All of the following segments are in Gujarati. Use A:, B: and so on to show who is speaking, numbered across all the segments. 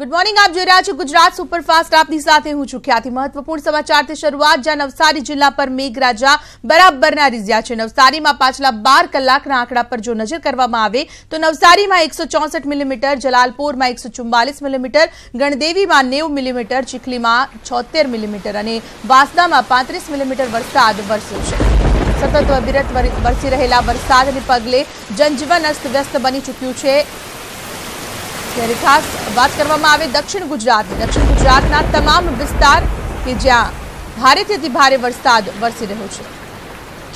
A: ગુડ મોર્નિંગ આપ જોઈ રહ્યા છો ગુજરાત સુપરફાસ્ટ. આપની સાથે હું છું ખ્યાતિ. મહત્વપૂર્ણ સમાચારથી શરૂઆત. જ્યાં નવસારી જિલ્લા પર મેઘરાજા બરાબરના રીઝ્યા છે. નવસારીમાં પાછલા બાર કલાકના આંકડા પર જો નજર કરવામાં આવે, તો નવસારીમાં એકસો ચોસઠ મિલીમીટર, જલાલપુરમાં એકસો ચુમ્બાલીસ મિલીમીટર, ગણદેવીમાં નેવું મિલીમીટર, ચીખલીમાં છોતેર મિલીમીટર અને વાસદામાં પાંત્રીસ મિલીમીટર વરસાદ વરસ્યો છે. સતત અવિરત વરસી રહેલા વરસાદને પગલે જનજીવન અસ્તવ્યસ્ત બની ચૂક્યું છે. ત્યારે ખાસ વાત કરવામાં આવે દક્ષિણ ગુજરાતની. દક્ષિણ ગુજરાતના તમામ વિસ્તાર કે જ્યાં ભારેથી અતિ ભારે વરસાદ વરસી રહ્યો છે.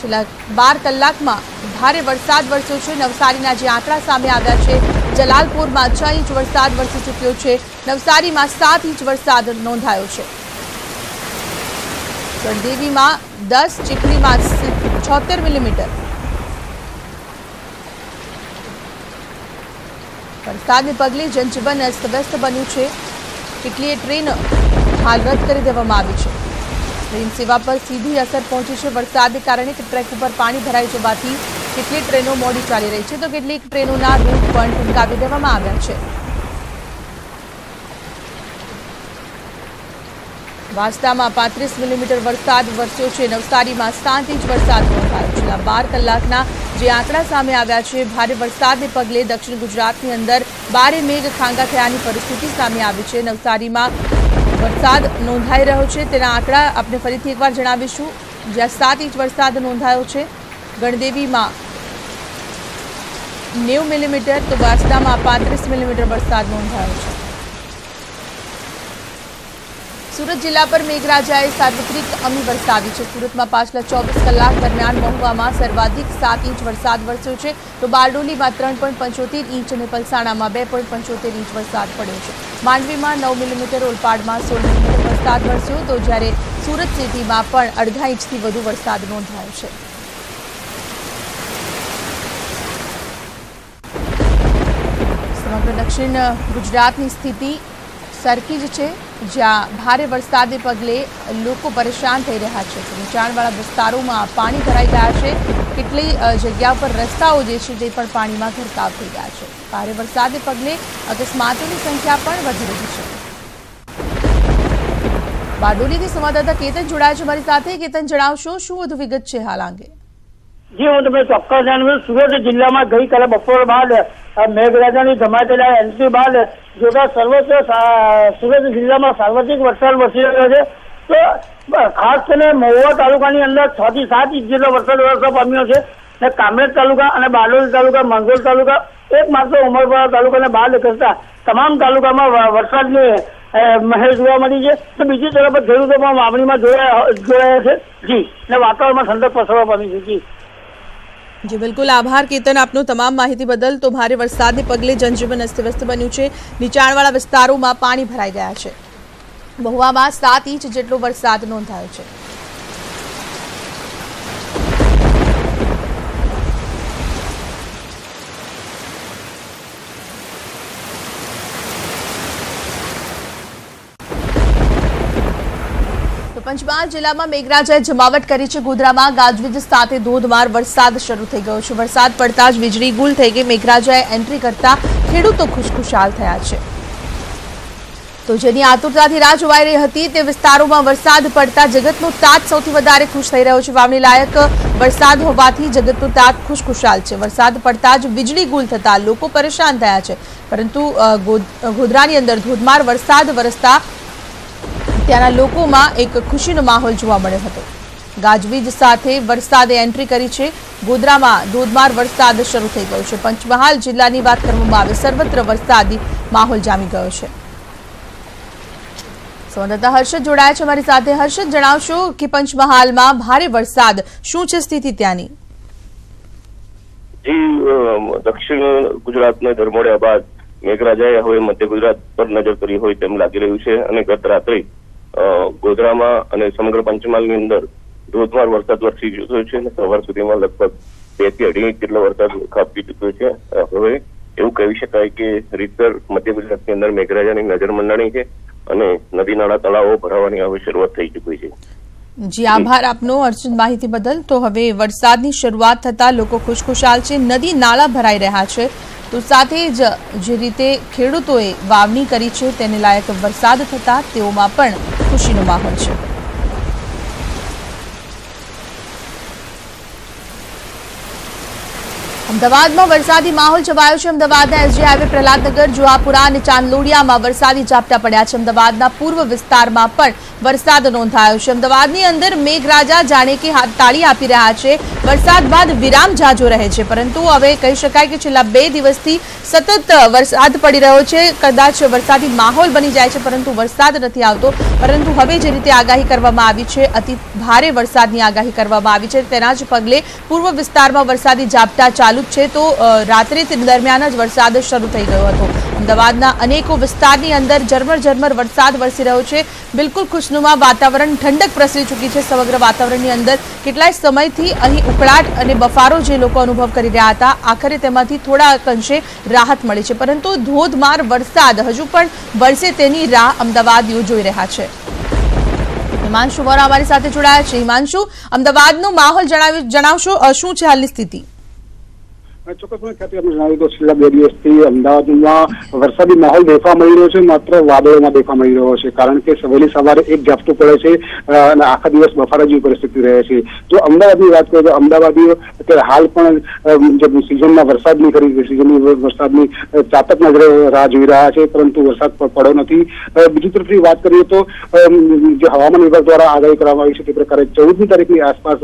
A: છેલ્લા બાર કલાકમાં ભારે વરસાદ વરસ્યો છે. નવસારીના જે આંકડા સામે આવ્યા છે, જલાલપુરમાં છ ઇંચ વરસાદ વરસી ચૂક્યો છે. નવસારીમાં સાત ઇંચ વરસાદ નોંધાયો છે. ગણદેવીમાં દસ, ચીખલીમાં છોતેર મિલીમીટર. વરસાદને પગલે જનજીવન અસ્તવ્યસ્ત બન્યું છે. કેટલીય ટ્રેન હાલ રદ કરી દેવામાં આવી છે. ટ્રેન સેવા પર સીધી અસર પહોંચી છે. વરસાદને કારણે ટ્રેક ઉપર પાણી ભરાઈ જવાથી કેટલીક ટ્રેનો મોડી ચાલી રહી છે. તો કેટલીક ટ્રેનોના રૂટ પણ ટૂંકાવી દેવામાં આવ્યા છે. વાંસદામાં પાંત્રીસ મિલીમીટર વરસાદ વરસ્યો છે. નવસારીમાં સાત ઇંચ વરસાદ નોંધાયો. છેલ્લા બાર કલાકના જે આંકડા સામે આવ્યા છે, ભારે વરસાદને પગલે દક્ષિણ ગુજરાતની અંદર બારે મેઘ ખાંગા થયાની પરિસ્થિતિ સામે આવી છે. નવસારીમાં વરસાદ નોંધાઈ રહ્યો છે. તેના આંકડા આપણે ફરીથી એકવાર જણાવીશું. જ્યાં સાત ઇંચ વરસાદ નોંધાયો છે, ગણદેવીમાં નેવું મિલીમીટર, તો વાંસદામાં પાંત્રીસ મિલીમીટર વરસાદ નોંધાયો છે. સુરત જિલ્લા પર મેઘરાજાએ સાર્વત્રિક અમી વરસાવી છે. સુરતમાં પાછલા ચોવીસ કલાક દરમિયાન મહુવામાં સર્વાધિક સાત ઇંચ વરસાદ વરસ્યો છે. તો બારડોલીમાં ત્રણ પંચોતેર ઇંચ અને પલસાણામાં બે પંચોતેર ઇંચ વરસાદ પડ્યો છે. માંડવીમાં નવ મિલીમીટર, ઓલપાડમાં સોળ મિલીમીટર વરસાદ વરસ્યો તો જ્યારે સુરત સિટીમાં પણ અડધા ઇંચથી વધુ વરસાદ નોંધાયો છે. સમગ્ર દક્ષિણ ગુજરાતની સ્થિતિ સરખી જ છે, જ્યાં ભારે વરસાદને પગલે લોકો પરેશાન થઈ રહ્યા છે. નીચાણવાળા વિસ્તારોમાં પાણી ભરાઈ ગયા છે. કેટલી જગ્યા પર રસ્તાઓ જે છે તે પણ પાણીમાં ગરકાવ થઈ ગયા છે. ભારે વરસાદને પગલે અકસ્માતોની સંખ્યા પણ વધી રહી છે. બારડોલીથી સંવાદદાતા કેતન જોડાયા છે. મારી સાથે કેતન, જણાવશો શું વધુ વિગત છે હાલ અંગે
B: જી, હું તમે ચોક્કસ જાણવું સુરત જિલ્લામાં ગઈકાલે બપોર બાદ મેઘરાજાની ધમાકેદાર એન્ટ્રી બાદ જોતા સર્વત્ર સુરત જિલ્લામાં સાર્વત્રિક વરસાદ વરસી રહ્યો છે. તો ખાસ કરીને મહુવા તાલુકાની અંદર છ થી સાત ઇંચ જેટલો વરસાદ વરસવા પામ્યો છે. ને કામરેજ તાલુકા અને બારડોલી તાલુકા મંગોલ તાલુકા એક માત્ર ઉમરપાડા તાલુકાને બાદ કરતા તમામ તાલુકામાં વરસાદની મહેર જોવા મળી છે. તો બીજી તરફ ખેડૂતો પણ વાવણીમાં જોડાયા જોડાયા છે. જી, ને વાતાવરણમાં ઠંડક પસરવા પામી છે. જી.
A: જી, બિલકુલ. આભાર કેતન આપનો તમામ માહિતી બદલ. તો ભારે વરસાદને પગલે જનજીવન અસ્તવ્યસ્ત બન્યું છે. નીચાણવાળા વિસ્તારોમાં પાણી ભરાઈ ગયા છે. મહુવામાં સાત ઇંચ જેટલો વરસાદ નોંધાયો છે. પંચમહાલ જિલ્લામાં મેઘરાજાએ જમાવટ કરી છે. ગોધરામાં ગાજવીજ સાથે ધોધમાર વરસાદ શરૂ થઈ ગયો છે. વરસાદ પડતા જ વીજળી ગુલ થઈ ગઈ. મેઘરાજાએ એન્ટ્રી કરતા ખેડૂતો ખુશખુશાલ થયા છે. તો જેની આતુરતાથી રાહ જોવાઈ રહી હતી તે વિસ્તારોમાં વરસાદ પડતા જગતનો તાત સૌથી વધારે ખુશ થઈ રહ્યો છે. વાવણી લાયક વરસાદ હોવાથી જગતનો તાત ખુશખુશાલ છે. વરસાદ પડતા જ વીજળી ગુલ થતા લોકો પરેશાન થયા છે. પરંતુ ગોધરાની અંદર ધોધમાર વરસાદ વરસતા ત્યાંના લોકોમાં એક ખુશીનો માહોલ જોવા મળ્યો હતો. ગાજવીજ સાથે વરસાદે એન્ટ્રી કરી છે. ગોધરામાં ધોધમાર વરસાદ શરૂ થઈ ગયો છે. પંચમહાલ જિલ્લાની વાત કરવામાં આવે, સર્વત્ર વરસાદી માહોલ જામી ગયો છે. સંવાદદાતા હર્ષદ જોડાયા છે અમારી સાથે. હર્ષદ, જણાવશો કે પંચમહાલમાં ભારે વરસાદ. શું છે સ્થિતિ ત્યાંની?
C: જી દક્ષિણ ગુજરાતને ધરમોડ્યા બાદ મેઘરાજાએ હવે મધ્ય ગુજરાત પર નજર કરી હોય તેમ લાગી રહ્યું છે અને ગત રાત્રે ગોધરામાં અને સમગ્ર પંચમહાલની અંદર ધોધમાર વરસાદ વરસી ચૂક્યો છે અને સવાર સુધીમાં લગભગ બેથી અઢી ઇંચ જેટલો વરસાદ ખાબકી ચૂક્યો છે. હવે એવું કહી શકાય કે રીતસર મધ્ય ગુજરાતની અંદર મેઘરાજાની નજર મંડાણી છે અને નદી નાળા તળાવો ભરાવાની હવે શરૂઆત થઈ ચૂકી છે.
A: જી, આભાર આપનો અર્જુન માહિતી બદલ. તો હવે વરસાદની શરૂઆત થતા લોકો ખુશખુશાલ છે. નદી નાળા ભરાઈ રહ્યા છે. તો સાથે જ જે રીતે ખેડૂતોએ વાવણી કરી છે, તેને લાયક વરસાદ થતા તેઓમાં પણ ખુશીનો માહોલ છે. અમદાવાદમાં વરસાદી માહોલ છવાયો છે. અમદાવાદના એસજી હાઈવે પ્રહલાદનગર, જુહાપુરા અને ચાંદલોડિયામાં વરસાદી ઝાપટા પડ્યા છે. અમદાવાદના પૂર્વ વિસ્તારમાં પણ વરસાદ નોંધાયો છે. અમદાવાદની અંદર મેઘરાજા જાણે કે તાળી આપી રહ્યા છે. વરસાદ બાદ વિરામ જાજો રહે છે. પરંતુ હવે કહી શકાય કે છેલ્લા બે દિવસથી સતત વરસાદ પડી રહ્યો છે. કદાચ વરસાદી માહોલ બની જાય છે, પરંતુ વરસાદ નથી આવતો. પરંતુ હવે જે રીતે આગાહી કરવામાં આવી છે, અતિ ભારે વરસાદની આગાહી કરવામાં આવી છે. તેના જ પગલે પૂર્વ વિસ્તારમાં વરસાદી ઝાપટા ચાલુ જ છે, તો રાત્રે દરમિયાન જ વરસાદ શરૂ થઈ ગયો હતો. અમદાવાદના અનેકો વિસ્તારની અંદર ઝરમર ઝરમર વરસાદ વરસી રહ્યો છે. બિલકુલ ખુશનુમા વાતાવરણ ઠંડક પ્રસરી ચૂકી છે સમગ્ર વાતાવરણની અંદર. કેટલાય સમયથી અહીં ઉકળાટ અને બફારો જે લોકો અનુભવ કરી રહ્યા હતા, આખરે તેમાંથી થોડા અંશે રાહત મળી છે. પરંતુ ધોધમાર વરસાદ હજુ પણ વરસે તેની રાહ અમદાવાદ જોઈ રહ્યા છે. હિમાંશુ વોરા અમારી સાથે જોડાયા છે. હિમાંશુ, અમદાવાદનો માહોલ જણાવશો શું છે હાલની સ્થિતિ?
D: ચોક્કસપણે ખ્યાતિ આપણે જણાવ્યું તો છેલ્લા બે દિવસથી અમદાવાદમાં વરસાદી માહોલ દેખવા મળી રહ્યો છે, માત્ર વાદળોમાં દેખવા મળી રહ્યો છે, કારણ કે વહેલી સવારે એક ઝાપટું પડે છે અને આખા દિવસ બફારા જેવી પરિસ્થિતિ રહે છે. જો અમદાવાદની વાત કરીએ તો અમદાવાદીઓ અત્યારે હાલ પણ સિઝનમાં જે સિઝનના વરસાદની ખરી સિઝનની વરસાદની ચાતક નજરે રાહ જોઈ રહ્યા છે, પરંતુ વરસાદ પડ્યો નથી. બીજી તરફની વાત કરીએ તો જે હવામાન વિભાગ દ્વારા આગાહી કરવામાં આવી છે, તે પ્રકારે ચૌદમી તારીખની આસપાસ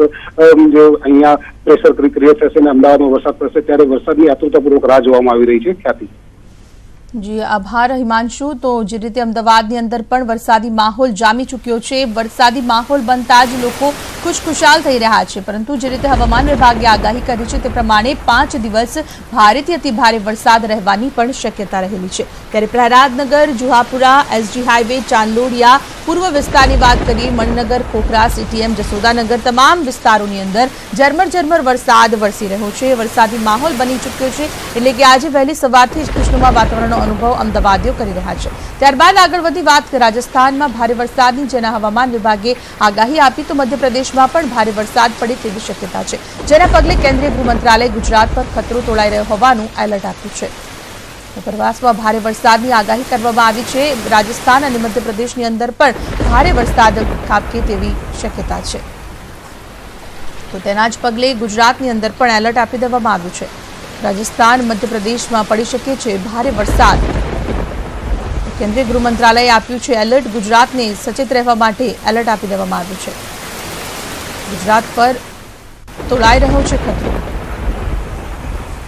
D: જે અહીંયા પ્રેશર ક્રિએટ થશે અને અમદાવાદમાં વરસાદ પડશે ત્યારે વરસાદની આતુરતાપૂર્વક રાહ જોવામાં આવી રહી છે. ખ્યાતિ.
A: જી, આભાર હિમાંશુ. તો જે રીતે અમદાવાદની અંદર પણ વરસાદી માહોલ જામી ચૂક્યો છે. વરસાદી માહોલ બનતા જ લોકો ખુશખુશાલ થઈ રહ્યા છે. પરંતુ જે રીતે હવામાન વિભાગે આગાહી કરી છે તે પ્રમાણે પાંચ દિવસ ભારેથી અતિ ભારે વરસાદ રહેવાની પણ શક્યતા રહેલી છે. ત્યારે પ્રહલાદનગર, જુહાપુરા, એસજી હાઈવે, ચાંદલોડિયા, પૂર્વ વિસ્તારની વાત કરીએ, મણનગર, ખોખરા, સીટીએમ જસોદાનગર તમામ વિસ્તારોની અંદર ઝરમર ઝરમર વરસાદ વરસી રહ્યો છે. વરસાદી માહોલ બની ચૂક્યો છે. એટલે કે આજે વહેલી સવારથી જ ખુશનુમા વાતાવરણનો અનુભવ અમદાવાદીઓ કરી રહ્યા છે. ત્યારબાદ આગળ વધી વાત રાજસ્થાનમાં ભારે વરસાદની જેના હવામાન વિભાગે આગાહી આપી તો મધ્યપ્રદેશમાં પણ ભારે વરસાદ પડે તેવી શક્યતા છે. જેના પગલે કેન્દ્રીય ગૃહ મંત્રાલય ગુજરાત પર ખતરો તોળાઈ રહ્યો હોવાનું એલર્ટ આપ્યું છે. ઉપરવાસમાં ભારે વરસાદની આગાહી કરવામાં આવી છે. રાજસ્થાન અને મધ્યપ્રદેશની અંદર પણ ભારે વરસાદ ખાબકે તેવી શક્યતા છે. તો તેના જ પગલે ગુજરાતની અંદર પણ એલર્ટ આપી દેવામાં આવ્યું છે. રાજસ્થાન, મધ્યપ્રદેશમાં પડી શકે છે ભારે વરસાદ. કેન્દ્રીય ગૃહ મંત્રાલયે આપ્યું છે એલર્ટ. ગુજરાતને સચેત રહેવા માટે એલર્ટ આપી દેવામાં આવ્યું છે. ગુજરાત પર તોળાઈ રહ્યો છે ખતરો.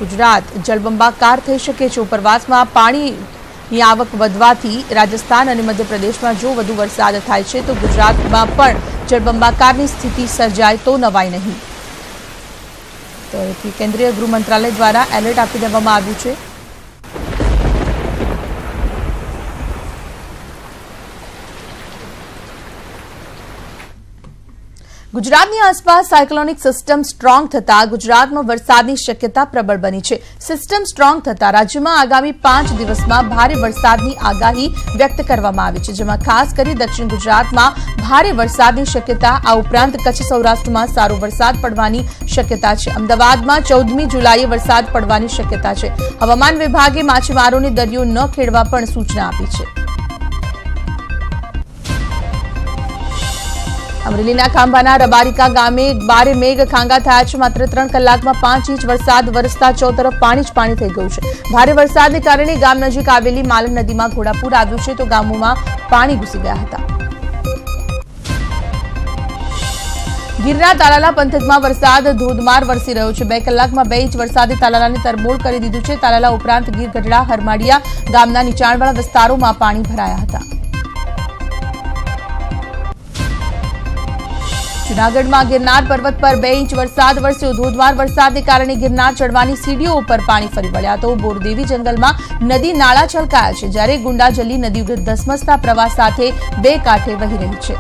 A: ગુજરાત જળબંબાકાર થઈ શકે છે. ઉપરવાસમાં પાણીની આવક વધવાથી રાજસ્થાન અને મધ્યપ્રદેશમાં જો વધુ વરસાદ થાય છે, તો ગુજરાતમાં પણ જળબંબાકારની સ્થિતિ સર્જાય તો નવાય નહીં. તો કેન્દ્રીય ગૃહ મંત્રાલય દ્વારા એલર્ટ આપી દેવામાં આવ્યું છે. ગુજરાતની આસપાસ સાયક્લોનિક સિસ્ટમ સ્ટ્રોંગ થતા ગુજરાતમાં વરસાદની શક્યતા પ્રબળ બની છે. સિસ્ટમ સ્ટ્રોંગ થતા રાજ્યમાં આગામી પાંચ દિવસમાં ભારે વરસાદની આગાહી વ્યક્ત કરવામાં આવી છે, જેમાં ખાસ કરી દક્ષિણ ગુજરાતમાં ભારે વરસાદની શક્યતા, આ ઉપરાંત કચ્છ સૌરાષ્ટ્રમાં સારો વરસાદ પડવાની શક્યતા છે. અમદાવાદમાં ચૌદમી જુલાઈએ વરસાદ પડવાની શક્યતા છે. હવામાન વિભાગે માછીમારોને દરિયો ન ખેડવા પણ સૂચના આપી છે. અમરેલીના ખાંભાના રબારિકા ગામે બારે મેઘ ખાંગા થયા છે. માત્ર ત્રણ કલાકમાં પાંચ ઇંચ વરસાદ, વરસતા ચોતરફ પાણી જ પાણી થઈ ગયું છે. ભારે વરસાદને કારણે ગામ નજીક આવેલી માલણ નદીમાં ઘોડાપૂર આવ્યું છે. તો ગામોમાં પાણી ઘૂસી ગયા હતા. ગીરના તાલાલા પંથકમાં વરસાદ, ધોધમાર વરસી રહ્યો છે. બે કલાકમાં બે ઇંચ વરસાદે તાલાલાને તરબોળ કરી દીધું છે. તાલાલા ઉપરાંત ગીર ગઢડા, હરમાડિયા ગામના નીચાણવાળા વિસ્તારોમાં પાણી ભરાયા હતા. જૂનાગઢમાં ગિરનાર પર્વત પર બે ઇંચ વરસાદ, વરસ્યો ધોધમાર વરસાદને કારણે ગિરનાર ચડવાની સીડીઓ ઉપર પાણી ફરી વળ્યા તો બોરદેવી જંગલમાં નદી નાળા છલકાયા છે, જ્યારે ગુંડાજલી નદી ધસમસતા પ્રવાહ સાથે બે કાંઠે વહી રહી છે.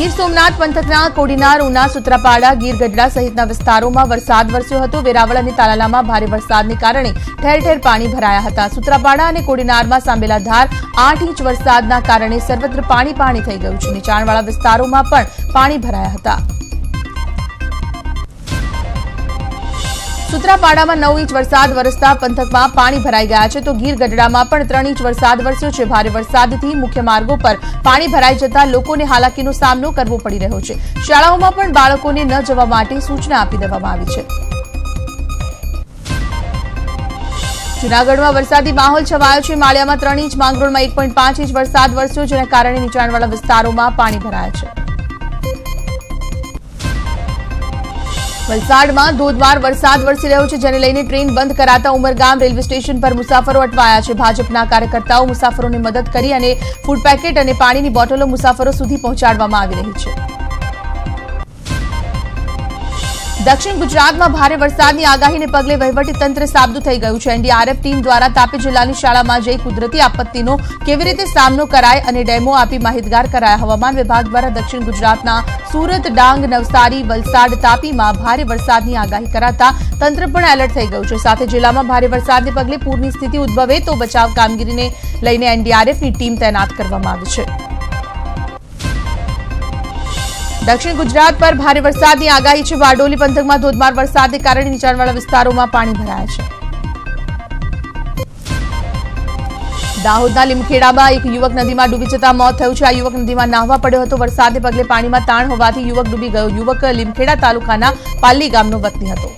A: ગીર સોમનાથ પંથકના કોડીનાર, ઉના, સુત્રાપાડા, ગીર ગઢડા સહિતના વિસ્તારોમાં વરસાદ વરસ્યો હતો. વેરાવળ અને તાલાલામાં ભારે વરસાદને કારણે ઠેર ઠેર પાણી ભરાયા હતા. સુત્રાપાડા અને કોડીનારમાં સાંભેલા ધાર આઠ ઇંચ વરસાદના કારણે સર્વત્ર પાણી પાણી થઈ ગયું છે નીચાણવાળા વિસ્તારોમાં પણ પાણી ભરાયા હતા. સુત્રાપાડામાં નવ ઇંચ વરસાદ, વરસતા પંથકમાં પાણી ભરાઈ ગયા છે તો ગીર ગઢડામાં પણ ત્રણ ઇંચ વરસાદ વરસ્યો છે. ભારે વરસાદથી મુખ્ય માર્ગો પર પાણી ભરાઈ જતા લોકોને હાલાકીનો સામનો કરવો પડી રહ્યો છે. શાળાઓમાં પણ બાળકોને ન જવા માટે સૂચના આપી દેવામાં આવી છે. જૂનાગઢમાં વરસાદી માહોલ છવાયો છે. માળિયામાં ત્રણ ઇંચ, માંગરોળમાં એક ઇંચ વરસાદ વરસ્યો, જેના કારણે નીચાણવાળા વિસ્તારોમાં પાણી ભરાયા છે. વલસાડમાં ધોધમાર વરસાદ વરસી રહ્યો છે, જેને લઈને ટ્રેન બંધ કરાતા ઉમરગામ રેલવે સ્ટેશન પર મુસાફરો અટવાયા છે. ભાજપના કાર્યકર્તાઓ મુસાફરોને મદદ કરી અને ફૂડ પેકેટ અને પાણીની બોટલો મુસાફરો સુધી પહોંચાડવામાં આવી રહી છે. દક્ષિણ ગુજરાતમાં ભારે વરસાદની આગાહીને પગલે વહીવટી તંત્ર સાબદું થઈ ગયું છે. એનડીઆરએફ ટીમ દ્વારા તાપી જિલ્લાની શાળામાં જઈ કુદરતી આપત્તિનો કેવી રીતે સામનો કરાય અને ડેમો આપી માહિતગાર કરાયા. હવામાન વિભાગ દ્વારા દક્ષિણ ગુજરાતના સુરત, ડાંગ, નવસારી, વલસાડ તાપીમાં ભારે વરસાદની આગાહી કરાતા તંત્ર પણ એલર્ટ થઈ ગયું છે. સાથે જિલ્લામાં ભારે વરસાદને પગલે પૂરની સ્થિતિ ઉદ્ભવે તો બચાવ કામગીરીને લઈને એનડીઆરએફની ટીમ તૈનાત કરવામાં આવી છે. દક્ષિણ ગુજરાત પર ભારે વરસાદની આગાહી છે. બારડોલી પંથકમાં ધોધમાર વરસાદને કારણે નીચાણવાળા વિસ્તારોમાં પાણી ભરાયા છે. દાહોદના લીમખેડામાં એક યુવક નદીમાં ડૂબી જતા મોત થયું છે. આ યુવક નદીમાં નાહવા પડ્યો હતો. વરસાદને પગલે પાણીમાં તાણ હોવાથી યુવક ડૂબી ગયો. યુવક લીમખેડા તાલુકાના પાલ્લી ગામનો વતની હતો.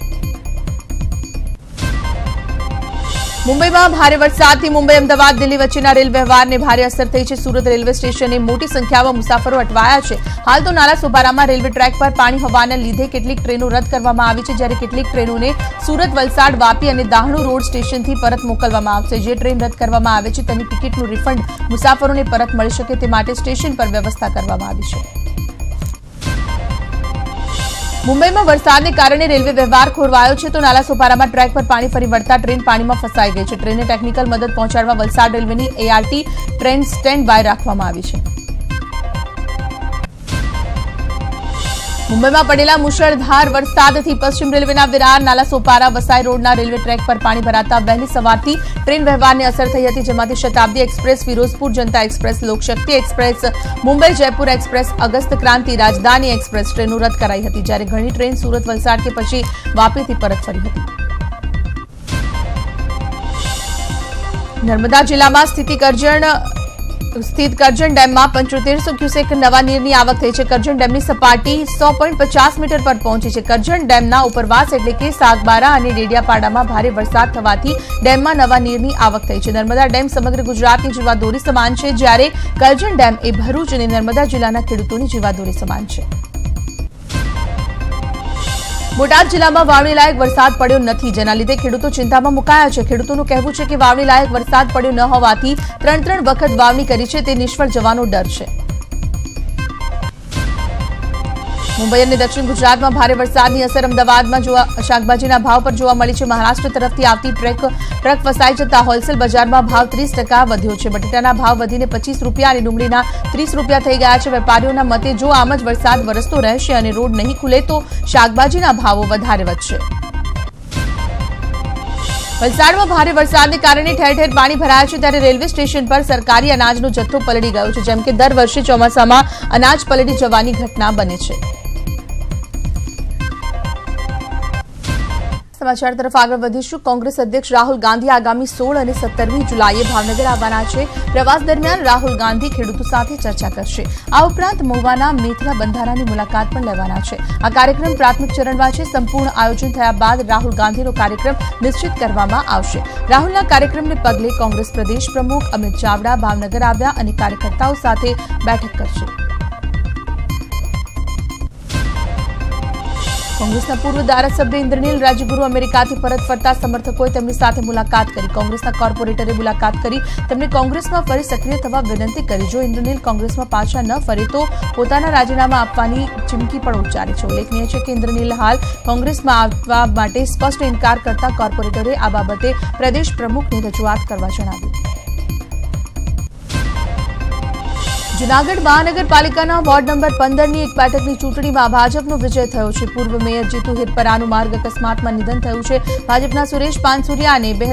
A: મુંબઈમાં ભારે વરસાદથી મુંબઈ, અમદાવાદ, દિલ્હી વચ્ચેના રેલ વ્યવહારને ભારે અસર થઈ છે. સુરત રેલવે સ્ટેશને મોટી સંખ્યામાં મુસાફરો અટવાયા છે. હાલ તો નાલા સુબારામાં રેલવે ટ્રેક પર પાણી હોવાને લીધે કેટલીક ટ્રેનો રદ કરવામાં આવી છે, જ્યારે કેટલીક ટ્રેનોને સુરત વલસાડ, વાપી અને દાહણુ રોડ સ્ટેશનથી પરત મોકલવામાં આવશે. જે ટ્રેન રદ કરવામાં આવે છે, તેની ટિકિટનું રિફંડ મુસાફરોને પરત મળી શકે તે માટે સ્ટેશન પર વ્યવસ્થા કરવામાં આવી છે. મુંબઈમાં વરસાદને કારણે રેલવે વ્યવહાર ખોરવાયો છે તો નાલાસોપારામાં ટ્રેક પર પાણી ફરી વળતા ટ્રેન પાણીમાં ફસાઈ ગઈ છે. ટ્રેનને ટેકનિકલ મદદ પહોંચાડવા વલસાડ રેલવેની એઆરટી ટ્રેન સ્ટેન્ડ બાય રાખવામાં આવી છે. મુંબઈમાં પડેલા મુશળધાર વરસાદથી પશ્ચિમ રેલવેના વિરાર નાલા સોપારા, વસાઈ રોડના રેલવે ટ્રેક પર પાણી ભરાતા વહેલી સવારથી ટ્રેન વ્યવહારને અસર થઈ હતી, જેમાંથી Shatabdi express, Firozpur Janata express, Lokshakti express, Mumbai Jaipur express, August Kranti, Rajdhani express ટ્રેનો રદ કરાઈ હતી, જ્યારે ઘણી ટ્રેન સુરત, વલસાડ કે પછી વાપીથી પરત ફરી હતી. નર્મદા જિલ્લામાં સ્થિતિ કરજણ સ્થિત કરજણ ડેમમાં પંચોતેરસો ક્યુસેક નવા નીરની આવક થઈ છે. કરજણ ડેમની સપાટી સો મીટર પર પહોંચી છે. કરજણ ડેમના ઉપરવાસ એટલે કે સાગબારા અને ડેડિયાપાડામાં ભારે વરસાદ થવાથી ડેમમાં નવા નીરની આવક થઈ છે. નર્મદા ડેમ સમગ્ર ગુજરાતની જીવાદોરી સમાન છે. જ્યારે કરજણ ડેમ એ ભરૂચ અને નર્મદા જિલ્લાના ખેડૂતોની જીવાદોરી સમાન છે. બોટાદ જિલ્લામાં વાવણી લાયક વરસાદ પડ્યો નથી. જેના લીધે ખેડૂતો ચિંતામાં મુકાયા છે. ખેડૂતોનું કહેવું છે કે વાવણી લાયક વરસાદ પડ્યો ન હોવાથી ત્રણ ત્રણ વખત વાવણી કરી છે તે નિષ્ફળ જવાનો ડર છે. મુંબઈ અને દક્ષિણ ગુજરાતમાં ભારે વરસાદની અસર અમદાવાદમાં જોવા શાકભાજીના ભાવ પર જોવા મળી છે. મહારાષ્ટ્ર તરફથી આવતી ટ્રક ટ્રક ફસાઈ જતા હોલસેલ બજારમાં ભાવ ત્રીસ વધ્યો છે. બટેટાના ભાવ વધીને પચીસ રૂપિયા અને ડુંગળીના ત્રીસ રૂપિયા થઈ ગયા છે. વેપારીઓના મતે જો આમ જ વરસાદ વરસતો રહેશે અને રોડ નહીં ખુલે તો શાકભાજીના ભાવો વધારે વધશે. વલસાડમાં ભારે વરસાદને કારણે ઠેર ઠેર પાણી ભરાયા છે. ત્યારે રેલવે સ્ટેશન પર સરકારી અનાજનો જથ્થો પલળી ગયો છે. જેમ કે દર વર્ષે ચોમાસામાં અનાજ પલળી જવાની ઘટના બને છે. સમાચાર તરફ આગળ વધીશું. કોંગ્રેસ અધ્યક્ષ રાહુલ ગાંધી આગામી સોળ અને સત્તરમી જુલાઈએ ભાવનગર આવવાના છે. પ્રવાસ દરમિયાન રાહુલ ગાંધી ખેડૂતો સાથે ચર્ચા કરશે. આ ઉપરાંત મહુવાના મેથલા બંધારાની મુલાકાત પણ લેવાના છે. આ કાર્યક્રમ પ્રાથમિક ચરણમાં છે. સંપૂર્ણ આયોજન થયા બાદ રાહુલ ગાંધીનો કાર્યક્રમ નિશ્ચિત કરવામાં આવશે. રાહુલના કાર્યક્રમને પગલે કોંગ્રેસ પ્રદેશ પ્રમુખ અમિત ચાવડા ભાવનગર આવ્યા અને કાર્યકર્તાઓ સાથે બેઠક કરશે. કોંગ્રેસના પૂર્વ ધારાસભ્ય ઇન્દ્રનીલ રાજગુરુ અમેરિકાથી પરત ફરતા સમર્થકોએ તેમની સાથે મુલાકાત કરી. કોંગ્રેસના કોર્પોરેટરે મુલાકાત કરી. તેમને કોંગ્રેસમાં ફરી સક્રિય થવા વિનંતી કરી. જો ઇન્દ્રનીલ કોંગ્રેસમાં પાછા ન ફરે તો પોતાના રાજીનામા આપવાની ચીમકી પણ ઉચ્ચારી છે. ઉલ્લેખનીય છે કે ઇન્દ્રનીલ હાલ કોંગ્રેસમાં આવવા માટે સ્પષ્ટ ઇન્કાર કરતા કોર્પોરેટરે આ બાબતે પ્રદેશ પ્રમુખને રજૂઆત કરવા જણાવ્યું. જૂનાગઢ મહાનગરપાલિકાના વોર્ડ નંબર પંદરની એક બેઠકની ચૂંટણીમાં ભાજપનો વિજય થયો છે. પૂર્વ મેયર જીતુ હિરપરાનું માર્ગ અકસ્માતમાં નિધન થયું છે. ભાજપના સુરેશ પાનસુરિયાને બે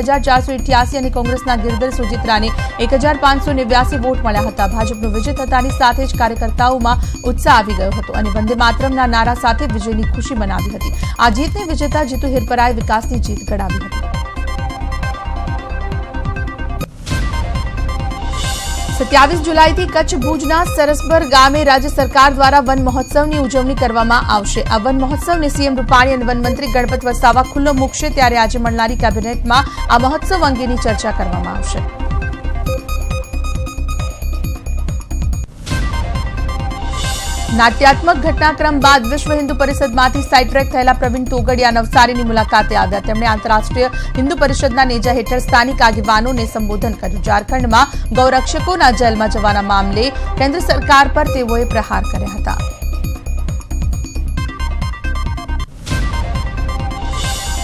A: અને કોંગ્રેસના ગિરધર સુજિત્રાને એક વોટ મળ્યા હતા. ભાજપનો વિજય થતાની સાથે જ કાર્યકર્તાઓમાં ઉત્સાહ આવી ગયો હતો અને વંદે માતરમના નારા સાથે વિજયની ખુશી મનાવી હતી. આ જીતને વિજેતા જીતુ હિરપરાએ વિકાસની જીત ગણાવી હતી. સત્યાવીસ જુલાઈથી કચ્છ ભુજના સરસબર ગામે રાજ્ય સરકાર દ્વારા વન મહોત્સવની ઉજવણી કરવામાં આવશે. આ વન મહોત્સવને સીએમ રૂપાણી અને વનમંત્રી ગણપત વસાવા ખુલ્લો મૂકશે ત્યારે આજે મળનારી કેબિનેટમાં આ મહોત્સવ અંગેની ચર્ચા કરવામાં આવશે. નાટ્યાત્મક ઘટનાક્રમ બાદ વિશ્વ હિન્દુ પરિષદમાંથી સાઇટ્રેક થયેલા પ્રવીણ તોગડિયા નવસારીની મુલાકાતે આવ્યા. તેમણે આંતરરાષ્ટ્રીય હિન્દુ પરિષદના નેજા હેઠળ સ્થાનિક આગેવાનોને સંબોધન કર્યું. ઝારખંડમાં ગૌરક્ષકોના જેલમાં જવાના મામલે કેન્દ્ર સરકાર પર તેઓએ પ્રહાર કર્યા હતા.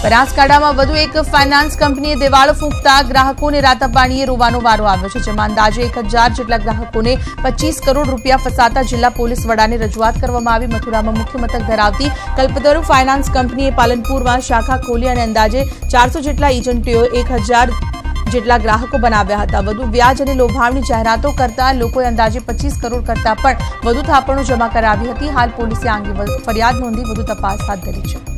A: બનાસકાંઠામાં વધુ એક ફાઇનાન્સ કંપનીએ દિવાળો ફૂંકતા ગ્રાહકોને રાતા પાણીએ રોવાનો વારો આવ્યો છે, જેમાં અંદાજે એક જેટલા ગ્રાહકોને પચીસ કરોડ રૂપિયા ફસાતા જિલ્લા પોલીસ વડાને રજૂઆત કરવામાં આવી. મથુરામાં મુખ્ય મથક ધરાવતી કલ્પતરુ ફાઇનાન્સ કંપનીએ પાલનપુરમાં શાખા ખોલી અને અંદાજે ચારસો જેટલા એજન્ટીઓ એક જેટલા ગ્રાહકો બનાવ્યા હતા. વધુ વ્યાજ અને લોભાવની જાહેરાતો કરતા લોકોએ અંદાજે પચીસ કરોડ કરતા પણ વધુ થાપણો જમા કરાવી હતી. હાલ પોલીસે આ અંગે ફરિયાદ નોંધી વધુ તપાસ હાથ ધરી છે.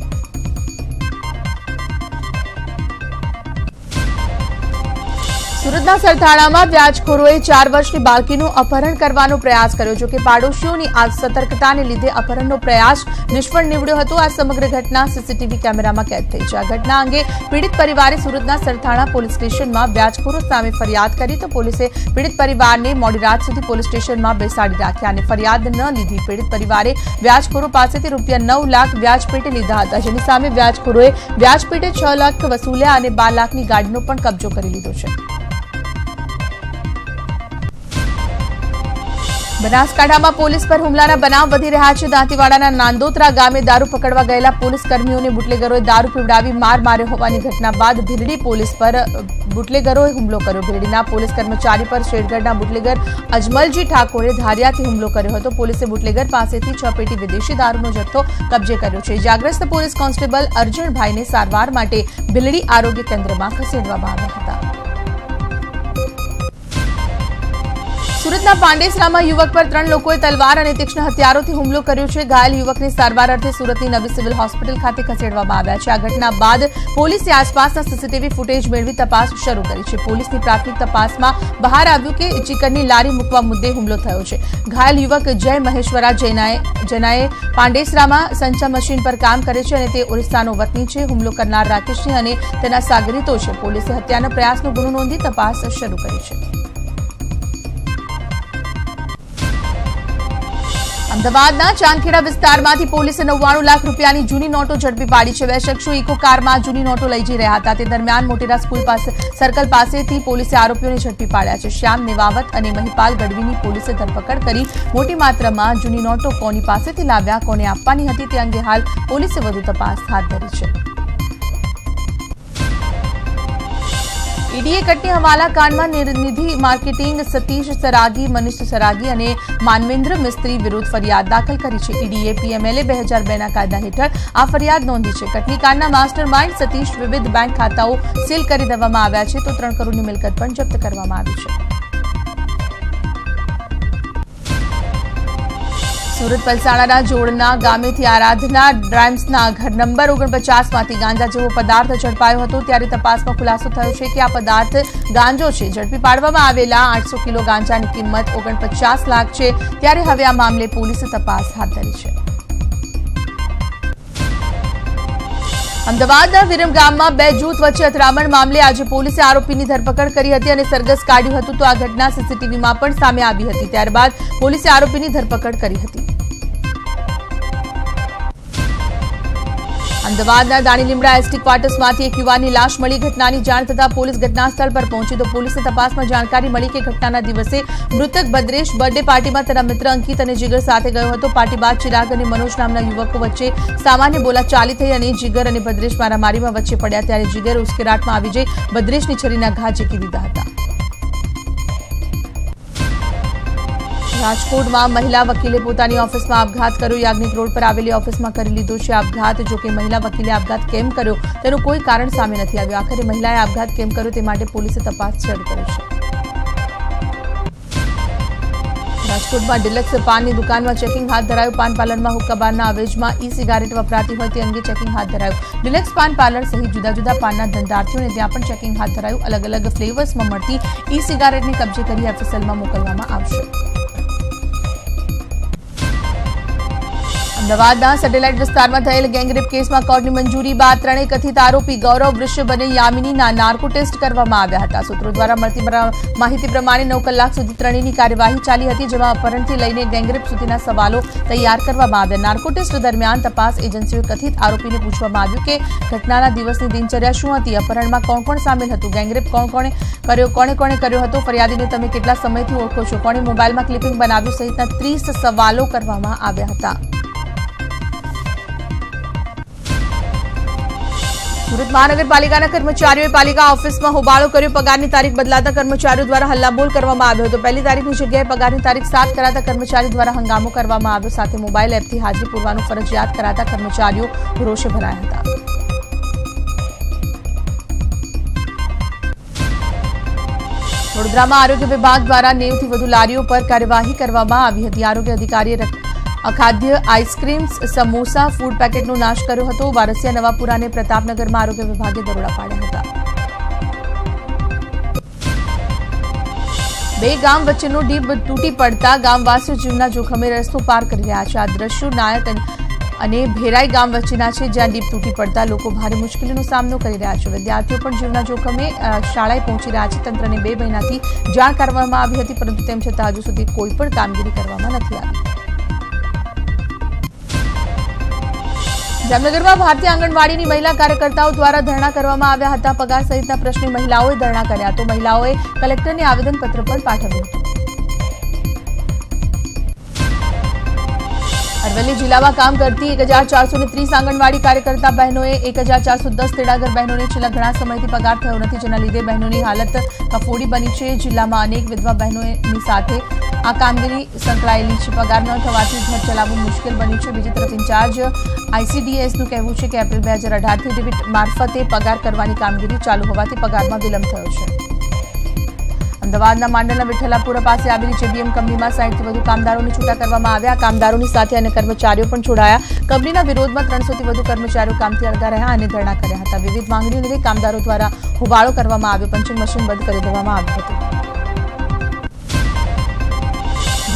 A: સુરતના સરથાણામાં વ્યાજખોરોએ ચાર વર્ષની બાળકીનું અપહરણ કરવાનો પ્રયાસ કર્યો, જો કે પાડોશીઓની આ સતર્કતાને લીધે અપહરણનો પ્રયાસ નિષ્ફળ નીવડ્યો હતો. આ સમગ્ર ઘટના સીસીટીવી કેમેરામાં કેદ થઈ છે. આ ઘટના અંગે પીડિત પરિવારે સુરતના સરથાણા પોલીસ સ્ટેશનમાં વ્યાજખોરો સામે ફરિયાદ કરી તો પોલીસે પીડિત પરિવારને મોડી રાત સુધી પોલીસ સ્ટેશનમાં બેસાડી રાખ્યા અને ફરિયાદ ન લીધી. પીડિત પરિવારે વ્યાજખોરો પાસેથી રૂપિયા નવ લાખ વ્યાજપેટે લીધા હતા, જેની સામે વ્યાજખોરોએ વ્યાજપેટે છ લાખ વસૂલ્યા અને બાર લાખની ગાડીનો પણ કબજો કરી લીધો છે. બનાસકાંઠામાં પોલીસ પર હુમલાના બનાવ વધી રહ્યા છે. દાંતીવાડાના નાંદોત્રા ગામે દારૂ પકડવા ગયેલા પોલીસ કર્મીઓને બુટલેગરોએ દારૂ પીવડાવી માર માર્યો હોવાની ઘટના બાદ ભીરડી પોલીસ પર બુટલેગરોએ હુમલો કર્યો. ભીરડીના પોલીસ કર્મચારી પર શેરગઢના બુટલેગર અજમલજી ઠાકોરે ધારિયાથી હુમલો કર્યો હતો. પોલીસે બુટલેગર પાસેથી છ પેટી વિદેશી દારૂનો જથ્થો કબજે કર્યો છે. ઇજાગ્રસ્ત પોલીસ કોન્સ્ટેબલ અર્જણભાઈને સારવાર માટે ભીલડી આરોગ્ય કેન્દ્રમાં ખસેડવામાં આવ્યા હતા. સુરતના પાંડેસરામાં યુવક પર ત્રણ લોકોએ તલવાર અને તીક્ષ્ણ હથિયારોથી હુમલો કર્યો છે. ઘાયલ યુવકને સારવાર અર્થે સુરતની નવી સિવિલ હોસ્પિટલ ખાતે ખસેડવામાં આવ્યા છે. આ ઘટના બાદ પોલીસે આસપાસના સીસીટીવી ફૂટેજ મેળવી તપાસ શરૂ કરી છે. પોલીસની પ્રાથમિક તપાસમાં બહાર આવ્યું કે ચિકનની લારી મૂકવા મુદ્દે હુમલો થયો છે. ઘાયલ યુવક જય મહેશ્વરા જૈનાએ જૈનાએ પાંડેસરામાં સંચા મશીન પર કામ કરે છે અને તે ઓરિસ્સાનો વતની છે. હુમલો કરનાર રાકેશસિંહ અને તેના સાગરીતો છે. પોલીસે હત્યાના પ્રયાસનો ગુનો નોંધી તપાસ શરૂ કરી છે. અમદાવાદના ચાંદખેડા વિસ્તારમાંથી પોલીસે નવ્વાણું લાખ રૂપિયાની જૂની નોટો ઝડપી પાડી છે. બે શખ્સો ઇકો કારમાં જૂની નોટો લઈ જઈ રહ્યા હતા. તે દરમિયાન મોટેરા સ્કૂલ પાસે, સર્કલ પાસેથી પોલીસે આરોપીઓને ઝડપી પાડ્યા છે. શ્યામ નેવાવત અને મહિપાલ ગઢવીની પોલીસે ધરપકડ કરી. મોટી માત્રામાં જૂની નોટો કોની પાસેથી લાવ્યા, કોને આપવાની હતી તે અંગે હાલ પોલીસે વધુ તપાસ હાથ ધરી છે. ઈડીએ કટની હવાલા કાંડમાં નિધિ માર્કેટિંગ સતીશ સરાગી, મનીષ સરાગી અને માનવેન્દ્ર મિસ્ત્રી વિરુદ્ધ ફરિયાદ દાખલ કરી છે. ઈડીએ પીએમએલએ બે હજાર બેના કાયદા હેઠળ આ ફરિયાદ નોંધી છે. કટની કાંડના માસ્ટર માઇન્ડ સતીશ વિવિધ બેંક ખાતાઓ સીલ કરી દેવામાં આવ્યા છે. તો ત્રણ કરોડની મિલકત પણ જપ્ત કરવામાં આવી છે. સુરત પલસાણાના જોડના ગામેથી આરાધના ડ્રાઇમ્સના ઘર નંબર ઓગણપચાસમાંથી ગાંજા જેવો પદાર્થ ઝડપાયો હતો. ત્યારે તપાસમાં ખુલાસો થયો છે કે આ પદાર્થ ગાંજો છે. ઝડપી પાડવામાં આવેલા આઠસો કિલો ગાંજાની કિંમત ઓગણપચાસ લાખ છે. ત્યારે હવે આ મામલે પોલીસે તપાસ હાથ ધરી છે. અમદાવાદના વિરમગામમાં બે જૂથ વચ્ચે અથડામણ મામલે આજે પોલીસે આરોપીની ધરપકડ કરી હતી અને સરગસ કાઢ્યું હતું. તો આ ઘટના સીસીટીવીમાં પણ સામે આવી હતી. ત્યારબાદ પોલીસે આરોપીની ધરપકડ કરી હતી. અમદાવાદના દાણીલીમડા એસટી ક્વાર્ટર્સમાંથી એક યુવાનની લાશ મળી. ઘટનાની જાણ થતાં પોલીસ ઘટનાસ્થળ પર પહોંચી. તો પોલીસે તપાસમાં જાણકારી મળી કે ઘટનાના દિવસે મૃતક ભદ્રેશ બર્થડે પાર્ટીમાં તેના મિત્ર અંકિત અને જીગર સાથે ગયો હતો. પાર્ટી બાદ ચિરાગ અને મનોજ નામના યુવકો વચ્ચે સામાન્ય બોલાચાલી થઈ અને જીગર અને ભદ્રેશ મારામારીમાં વચ્ચે પડ્યા. ત્યારે જીગર ઉશ્કેરાટમાં આવી જઈ ભદ્રેશની છરીના ઘા ઝીકી દીધા હતા. રાજકોટમાં મહિલા વકીલે પોતાની ઓફિસમાં આપઘાત કર્યો. યાજ્ઞિક રોડ પર આવેલી ઓફિસમાં કરી લીધો છે આપઘાત. જો કે મહિલા વકીલે આપઘાત કેમ કર્યો? તેનું કોઈ કારણ સામે નથી આવ્યું. આખરે મહિલાએ આપઘાત કેમ કર્યો તે માટે પોલીસે તપાસ શરૂ કરી છે. રાજકોટમાં ડિલક્સ પાનની દુકાનમાં ચેકિંગ હાથ ધરાયું. પાન પાર્લરમાં હુક્કાબારના અવેજમાં ઈ સિગારેટ વપરાતી હોય તે અંગે ચેકિંગ હાથ ધરાયું. ડિલક્સ પાન પાર્લર સહિત જુદા જુદા પાનના ધંધાર્થીઓને ત્યાં પણ ચેકિંગ હાથ ધરાયું. અલગ અલગ ફ્લેવર્સમાં મળતી ઈ સિગારેટને કબજે કરી એફએસએલમાં મોકલવામાં આવશે. અમદાવાદના સેટેલાઇટ વિસ્તારમાં થયેલ ગેંગરેપ કેસમાં કોર્ટની મંજૂરી બાદ ત્રણેય કથિત આરોપી ગૌરવ વૃષભ અને યામિનીના નાર્કો ટેસ્ટ કરવામાં આવ્યા હતા. સૂત્રો દ્વારા મળતી માહિતી પ્રમાણે નવ કલાક સુધી ત્રણેયની કાર્યવાહી ચાલી હતી, જેમાં અપહરણથી લઈને ગેંગરેપ સુધીના સવાલો તૈયાર કરવામાં આવ્યા. નાર્કો ટેસ્ટ દરમિયાન તપાસ એજન્સીઓએ કથિત આરોપીને પૂછવામાં આવ્યું કે ઘટનાના દિવસની દિનચર્યા શું હતી, અપહરણમાં કોણ કોણ સામેલ હતું, ગેંગરેપ કોણ કોણે કર્યો, કોણે કોણે કર્યો હતો, ફરિયાદીને તમે કેટલા સમયથી ઓળખો છો? કોણે મોબાઈલમાં ક્લિપિંગ બનાવ્યું સહિતના ત્રીસ સવાલો કરવામાં આવ્યા હતા. સુરત મહાનગરપાલિકાના કર્મચારીઓએ પાલિકા ઓફિસમાં હોબાળો કર્યો. પગારની તારીખ બદલાતા કર્મચારીઓ દ્વારા હલ્લાબોલ કરવામાં આવ્યો હતો. પહેલી તારીખની જગ્યાએ પગારની તારીખ સાત કરાતા કર્મચારી દ્વારા હંગામો કરવામાં આવ્યો. સાથે મોબાઈલ એપથી હાજરી પૂરવાનું ફરજિયાત કરાતા કર્મચારીઓ રોષે ભરાયા હતા. વડોદરામાં આરોગ્ય વિભાગ દ્વારા નેવથી વધુ લારીઓ પર કાર્યવાહી કરવામાં આવી હતી. આરોગ્ય અધિકારીએ અખાદ્ય આઈસ્ક્રીમ્સ, સમોસા, ફૂડ પેકેટનો નાશ કર્યો હતો. વારસિયા નવાપુરા પ્રતાપનગરમાં આરોગ્ય વિભાગે દરોડા પાડ્યા હતા. બે ગામ વચ્ચેનો ડીપ તૂટી પડતા ગામવાસીઓ જીવના જોખમે રસ્તો પાર કરી રહ્યા છે. આ દ્રશ્યો નાયક અને- અને ભેરાઈ ગામ વચ્ચેના છે, જ્યાં ડીપ તૂટી પડતા લોકો ભારે મુશ્કેલીનો સામનો કરી રહ્યા છે. વિદ્યાર્થીઓ પણ જીવના જોખમે શાળાએ પહોંચી રહ્યા છે. તંત્રને બે મહિનાથી જાણ કરવામાં આવી હતી, પરંતુ તેમ છતાં હજુ સુધી કોઈ પણ કામગીરી કરવામાં નથી આવી. જામનગરમાં ભારતીય આંગણવાડીની મહિલા કાર્યકર્તાઓ દ્વારા ધરણા કરવામાં આવ્યા હતા. પગાર સહિતના પ્રશ્ને મહિલાઓએ ધરણા કર્યા. તો મહિલાઓએ કલેક્ટરને આવેદનપત્ર પણ પાઠવ્યું અરવલ્લી જિલ્લામાં કામ કરતી એક હજાર ચારસો ત્રીસ આંગણવાડી કાર્યકર્તા બહેનોએ એક હજાર ચારસો દસ તેડાગર બહેનોને છેલ્લા ઘણા સમયથી પગાર થયો નથી. જેના લીધે બહેનોની હાલત કફોડી બની છે. જિલ્લામાં અનેક વિધવા બહેનોની સાથે આ કામગીરી સંકળાયેલી છે. પગાર ન થવાથી ઘર ચલાવવું મુશ્કેલ બન્યું છે. બીજી તરફ ઇન્ચાર્જ આઈસીડીએસનું કહેવું છે કે એપ્રિલ બે હજાર અઢારથી ડેબિટ મારફતે પગાર કરવાની કામગીરી ચાલુ હોવાથી પગારમાં વિલંબ થયો છે. અમદાવાદના માંડલના વિઠ્ઠલાપુરા પાસે આવેલી જેબીએમ કંપનીમાં સાહીઠથી વધુ કામદારોને છૂટા કરવામાં આવ્યા. કામદારોની સાથે અન્ય કર્મચારીઓ પણ જોડાયા કંપનીના વિરોધમાં ત્રણસોથી વધુ કર્મચારીઓ કામથી અડધા રહ્યા અને ધરણા કર્યા હતા. વિવિધ માંગણીઓને લઈ કામદારો દ્વારા હોબાળો કરવામાં આવ્યો. પંચિંગ મશીન બંધ કરી દેવામાં આવ્યું હતું.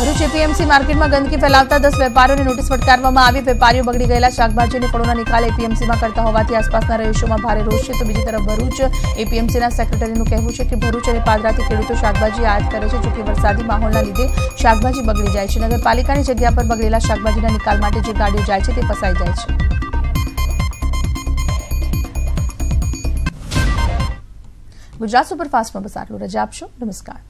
A: ભરૂચ એપીએમસી માર્કેટમાં ગંદકી ફેલાવતા દસ વેપારીઓને નોટિસ ફટકારવામાં આવી. વેપારીઓ બગડી ગયેલા શાકભાજી અને ફળોના નિકાલ એપીએમસીમાં કરતા હોવાથી આસપાસના રહીશોમાં ભારે રોષ છે. તો બીજી તરફ ભરૂચ એપીએમસીના સેક્રેટરીનું કહેવું છે કે ભરૂચ અને પાદરાથી ખેડૂતો શાકભાજી આયાત કરે છે, જોકે વરસાદી માહોલના લીધે શાકભાજી બગડી જાય છે. નગરપાલિકાની જગ્યા પર બગડેલા શાકભાજીના નિકાલ માટે જે ગાડીઓ જાય છે તે ફસાઈ જાય છે. ગુજરાત સુપરફાસ્ટમાં બસ આટલું. રજા આપશો. નમસ્કાર.